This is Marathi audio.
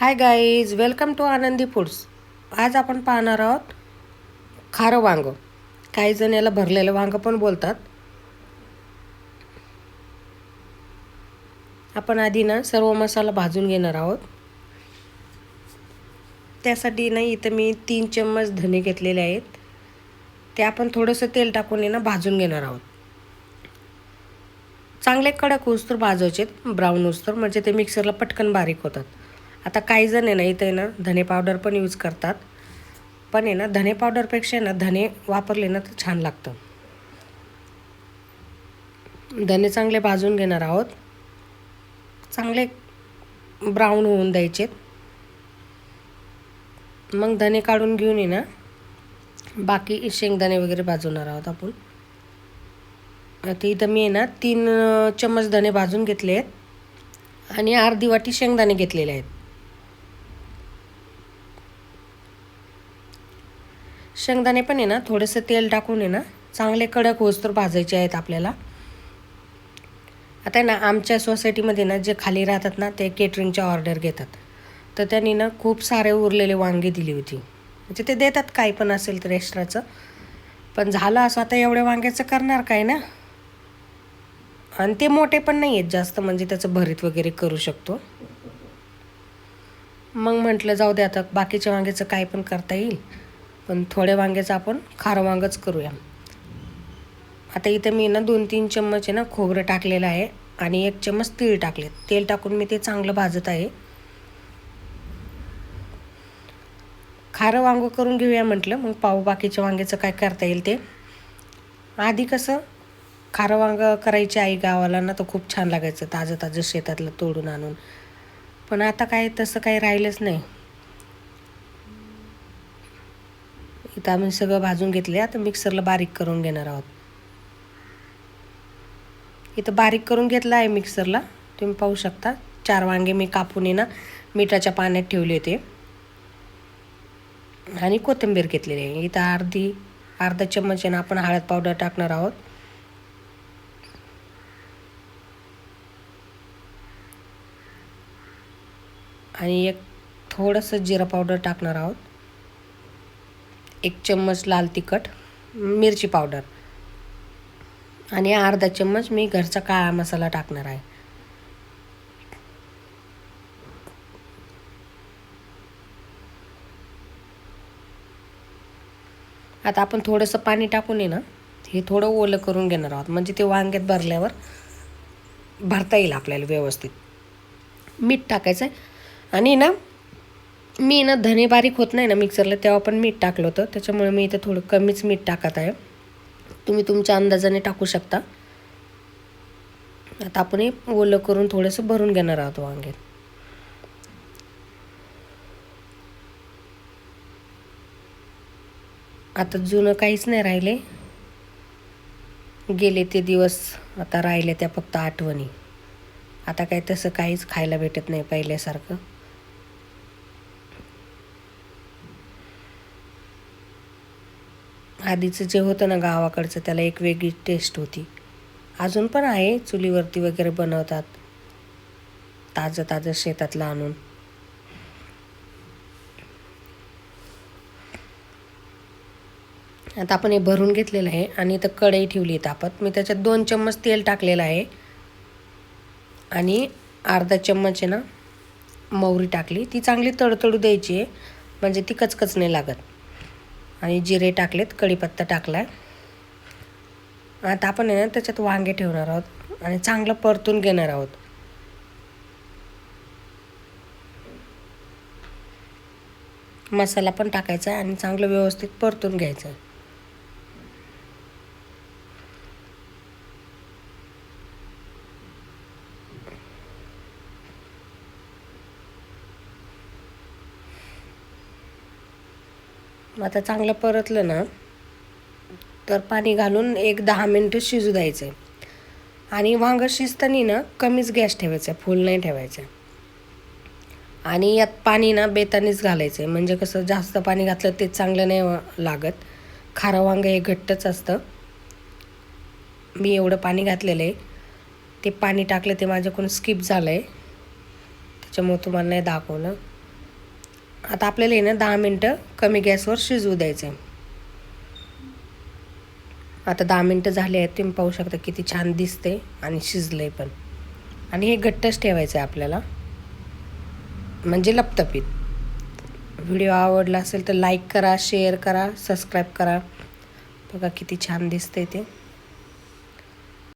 Hi guys welcome to Anandi foods आज आपण पाहणार आहोत खारं वांगं. काही जण याला भरलेलं वांगं पण बोलतात. आपण आधी ना सर्व मसाला भाजून घेणार आहोत. त्यासाठी ना इथं मी तीन चम्मच धने घेतलेले आहेत. ते आपण थोडंसं तेल टाकून ना भाजून घेणार आहोत. चांगले कडक उस्तर भाजायचे ब्राऊन उस्तर म्हणजे ते मिक्सरला पटकन बारीक होतात. आता काही जण आहे ना इथे आहे ना धने पावडर पण यूज करतात. पण आहे ना धने पावडरपेक्षा ना धने वापरले ना तर छान लागतं. धने चांगले भाजून घेणार आहोत. चांगले ब्राऊन होऊन द्यायचे मग धने काढून घेऊन ये ना बाकी शेंगदाणे वगैरे भाजवणार आहोत आपण. आता इथं मी आहे ना तीन चम्मच धणे भाजून घेतले आहेत. आणि अर्धी वाटी शेंगदाणे घेतलेले आहेत. शेंगदाणे पण आहे ना थोडंसं तेल टाकून आहे ना चांगले कडक वस्तू भाजायचे आहेत आपल्याला. आता ना आमच्या सोसायटीमध्ये ना जे खाली राहतात ना ते केटरिंगच्या ऑर्डर घेतात. तर त्यांनी ना खूप सारे उरलेले वांगे दिली होती. म्हणजे ते देतात काही पण असेल तर एक्स्ट्राचं पण झालं असं आता एवढ्या वांग्याचं करणार काय ना? आणि ते मोठे पण नाही आहेत जास्त म्हणजे त्याचं भरीत वगैरे करू शकतो. मग म्हटलं जाऊ दे आता बाकीच्या वांग्याचं काय पण करता येईल. पण थोड्या वांग्याचं आपण खारं वांगच करूया. आता इथं मी ना दोन तीन चम्मच आहे ना खोबरं टाकलेलं आहे आणि एक चम्मच तीळ टाकले. तेल टाकून मी ते चांगलं भाजत आहे. खारं वांगं करून घेऊया म्हटलं मग पाहू बाकीच्या वांग्याचं काय करता येईल ते. आधी कसं खारं वांगं करायची आई गावाला ना तर खूप छान लागायचं ताजं ताजं शेतातलं तोडून आणून. पण आता काय तसं काही राहिलंच नाही. इथं आम्ही सगळं भाजून घेतले आता मिक्सरला बारीक करून घेणार आहोत. इथं बारीक करून घेतलं आहे मिक्सरला तुम्ही पाहू शकता. चार वांगे मी कापून ये ना मिठाच्या पाण्यात ठेवले होते. आणि कोथिंबीर घेतलेली आहे. इथं अर्धी अर्धा चम्मच आहे आपण हळद पावडर टाकणार आहोत. आणि एक थोडंसं जिरा पावडर टाकणार आहोत. एक चम्मच लाल तिखट मिरची पावडर आणि अर्धा चम्मच मी घरचा काळा मसाला टाकणार आहे. आता आपण थोडंसं पाणी टाकून ये ना हे थोडं ओलं करून घेणार आहोत. म्हणजे ते वांग्यात भरल्यावर भरता येईल आपल्याला व्यवस्थित. मीठ टाकायचं आहे आणि ना मी ना धने बारीक होत नाही ना मिक्सरला तेव्हा पण मीठ टाकलं होतं. त्याच्यामुळे मी इथं थोडं कमीच मीठ टाकत आहे. तुम्ही तुमच्या अंदाजाने टाकू शकता. आता आपण हे ओलं करून थोडंसं भरून घेणार आहोत वांगे. आता जुनं काहीच नाही राहिले. गेले ते दिवस आता राहिले त्या फक्त आठवणी. आता काही तसं काहीच खायला भेटत नाही पहिल्यासारखं. आधीचं जे होतं ना गावाकडचं त्याला एक वेगळी टेस्ट होती. अजून पण आहे चुलीवरती वगैरे बनवतात. ताजं ताजं शेतातलं आणून. आता आपण हे भरून घेतलेलं आहे आणि इथं कढई ठेवली आहे तापत मी त्याच्यात दोन चम्मच तेल टाकलेलं आहे. आणि अर्धा चम्मच आहे ना मोहरी टाकली. ती चांगली तडतडू द्यायची आहे. म्हणजे ती कचकच नाही लागत. आणि जिरे टाकलेत कढीपत्ता टाकला आहे आता आपण आहे ना त्याच्यात वांगे ठेवणार आहोत आणि चांगलं परतून घेणार आहोत. मसाला पण टाकायचा आहे आणि चांगलं व्यवस्थित परतून घ्यायचं. मग आता चांगलं परतलं ना तर पाणी घालून एक दहा मिनटं शिजू द्यायचं आहे आणि वांगं शिजताना ना कमीच गॅस ठेवायचा आहे फुल नाही ठेवायचं. आणि यात पाणी ना बेतानीच घालायचं आहे म्हणजे कसं जास्त पाणी घातलं ते चांगलं नाही लागत. खारं वांगं हे घट्टच असतं. मी एवढं पाणी घातलेलं आहे. ते पाणी टाकलं ते माझ्याकडून स्किप झालं आहे त्याच्यामुळे तुम्हाला नाही दाखवलं. आता आपल्याला आहे ना दहा मिनटं कमी गॅसवर शिजवू द्यायचं आहे आता दहा मिनटं झाले आहेत तुम्ही पाहू शकता किती छान दिसते आणि शिजलं आहे पण. आणि हे घट्टच ठेवायचं आहे आपल्याला. म्हणजे लपतपीत. व्हिडिओ आवडला असेल तर लाईक करा शेअर करा सबस्क्राईब करा. बघा किती छान दिसते ते.